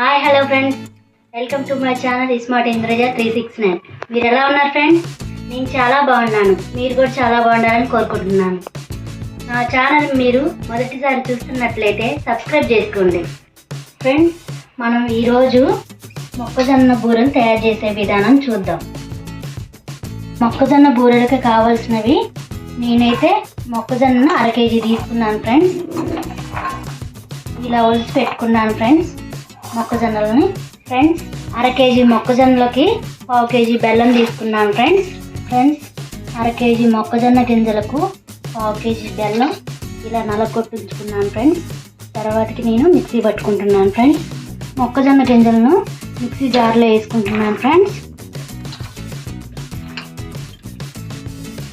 Hi hello friends welcome to my channel smart Indraja three six nine మీరు ఎలా ఉన్నారు friends నేను చాలా బాగున్నాను. మీరు కూడా చాలా బాగుండాలని కోరుకుంటున్నాను. నా ఛానల్ మీరు మొదటిసారి చూస్తున్నట్లయితే సబ్స్క్రైబ్ చేసుకోండి. ఫ్రెండ్స్ మనం ఈరోజు మొక్కజొన్న బూరెలు తయారు చేసే విధానం చూద్దాం. మొక్కజొన్న బూరెలకు కావాల్సినవి నేనైతే మొక్కజొన్న అర కేజీ తీసుకున్నాను ఫ్రెండ్స్ ఇలా ఒలిసి పెట్టుకున్నాను ఫ్రెండ్స్ మొక్కజొన్నలని. ఫ్రెండ్స్ అర కేజీ మొక్కజొన్నలకి పావు కేజీ బెల్లం తీసుకున్నాను ఫ్రెండ్స్ ఫ్రెండ్స్ అర కేజీ మొక్కజొన్న గింజలకు పావు కేజీ బెల్లం ఇలా నలగొట్టించుకున్నాను ఫ్రెండ్స్ తర్వాతకి నేను మిక్సీ పట్టుకుంటున్నాను ఫ్రెండ్స్ మొక్కజొన్న గింజలను మిక్సీ జార్లో వేసుకుంటున్నాను ఫ్రెండ్స్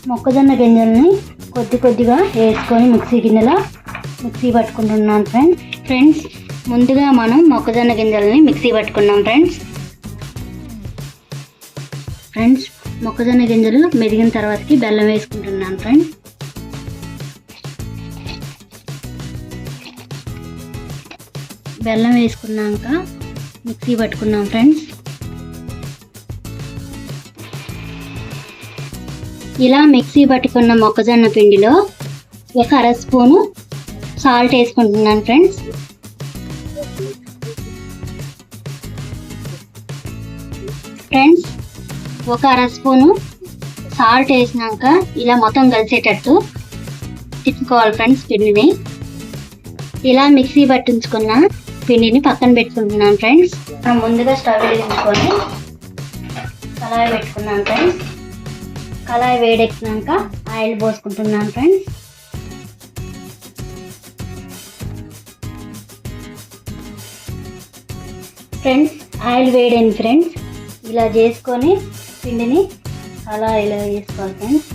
మొక్కజొన్న గింజల్ని కొద్ది కొద్దిగా వేసుకొని మిక్సీ గిన్నెలో మిక్సీ పట్టుకుంటున్నాను ఫ్రెండ్స్ ఫ్రెండ్స్ ముందుగా మనం మొక్కజొన్న గింజలని మిక్సీ పట్టుకున్నాం ఫ్రెండ్స్ ఫ్రెండ్స్ మొక్కజొన్న గింజలు మెదిగిన తర్వాతకి బెల్లం వేసుకుంటున్నాను ఫ్రెండ్స్ బెల్లం వేసుకున్నాక మిక్సీ పట్టుకున్నాం ఫ్రెండ్స్ ఇలా మిక్సీ పట్టుకున్న మొక్కజొన్న పిండిలో ఒక అర స్పూను సాల్ట్ వేసుకుంటున్నాను ఫ్రెండ్స్ ఫ్రెండ్స్ ఒక అర స్పూను సాల్ట్ వేసినాక ఇలా మొత్తం కలిసేటట్టు తిప్పుకోవాలి ఫ్రెండ్స్ పిండిని. ఇలా మిక్సీ పట్టించుకున్న పిండిని పక్కన పెట్టుకుంటున్నాను ఫ్రెండ్స్ ముందుగా స్టవ్ వెలిగించుకొని కళాయి పెట్టుకున్నాను ఫ్రెండ్స్ కళాయి వేడెక్కినాక ఆయిల్ పోసుకుంటున్నాను ఫ్రెండ్స్ ఫ్రెండ్స్ ఆయిల్ వేడైంది ఫ్రెండ్స్ ఇలా చేసుకొని పిండిని అలా ఇలా వేసుకోవాలి ఫ్రెండ్స్.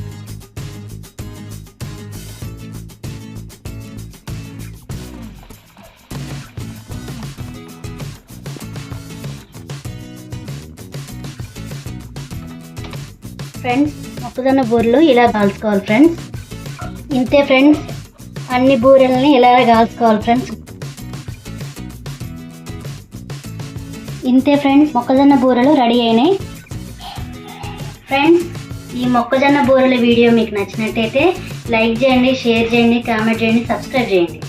ఫ్రెండ్స్ మొక్కజొన్న బూరెలు ఇలా కాల్చుకోవాలి ఫ్రెండ్స్. ఇంతే ఫ్రెండ్స్ అన్ని బూరెల్ని ఇలా కాల్చుకోవాలి ఫ్రెండ్స్. ఇంతే ఫ్రెండ్స్ మొక్కజొన్న బూరలు రెడీ అయినాయి. ఫ్రెండ్స్ ఈ మొక్కజొన్న బూరెల వీడియో మీకు నచ్చినట్టయితే లైక్ చేయండి షేర్ చేయండి కామెంట్ చేయండి సబ్స్క్రైబ్ చేయండి.